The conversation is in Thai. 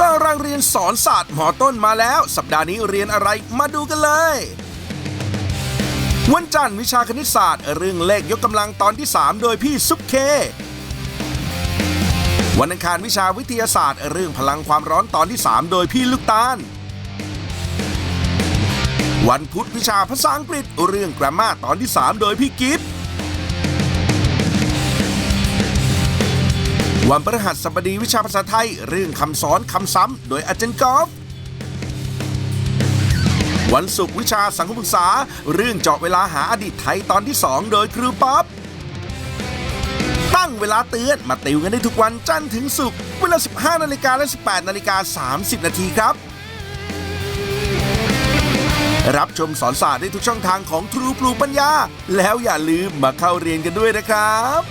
ตารางเรียนสอนศาสตร์หมอต้นมาแล้ว สัปดาห์นี้เรียนอะไรมาดูกันเลย วันจันทร์วิชาคณิตศาสตร์ เรื่องเลขยกกำลังตอนที่ 3 โดยพี่ซุปเค วันอังคารวิชาวิทยาศาสตร์ เรื่องพลังความร้อนตอนที่ 3 โดยพี่ลูกตาลวันพุธวิชาภาษาอังกฤษ เรื่องกรามาตอนที่ 3 โดยพี่กิฟต์ วันพฤหัสบดีวิชาภาษาไทย เรื่องคำสอนคำซ้ำ โดยอาจารย์กอล์ฟวันศุกร์วิชาสังคมศึกษา เรื่องเจาะเวลาหาอดีตไทยตอนที่ 2 โดยครูป๊อปตั้งเวลาเตือนมาติวกันได้ทุกวันจันทร์ถึงศุกร์เวลา 15 นาฬิกาและ 18 นาฬิกา 30 นาทีครับ รับชมสอนศาสตร์ได้ทุกช่องทางของทรูปลูปัญญา แล้วอย่าลืมมาเข้าเรียนกันด้วยนะครับ